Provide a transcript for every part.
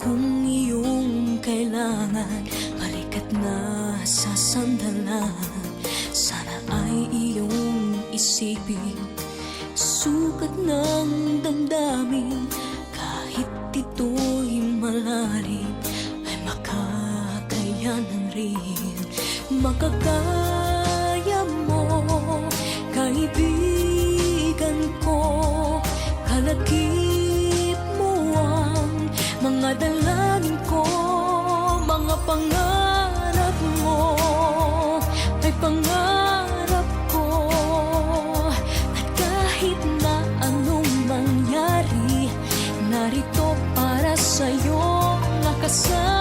kung iyong kailangan Balikat na sa sandalan. Sana ay iyong isipin Sukat ng damdamin. Kahit ito'y malalim Ay makakayanan rin. Makakaya mo Kaibigan ko Kalaki mga dalangin ko Mga pangarap mo. Ay pangarap ko. At kahit na anong mangyari Narito para sa'yo Nakasama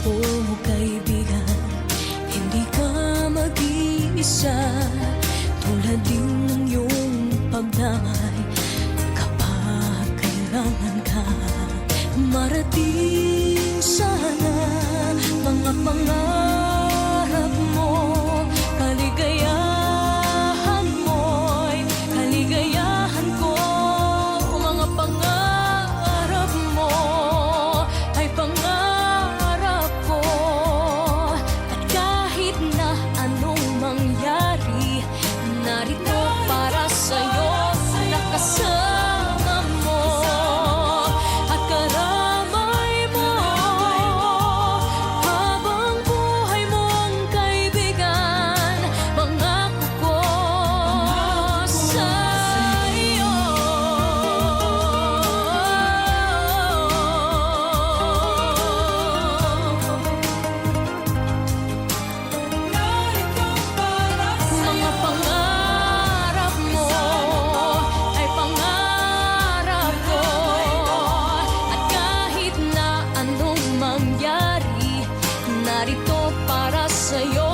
ko kaibigan. Hindi ka mag-iisa. Tulad din ng iyong pagdamay. Kapag kailangan ka. Marating sana Mga pangarap narito para sa'yo.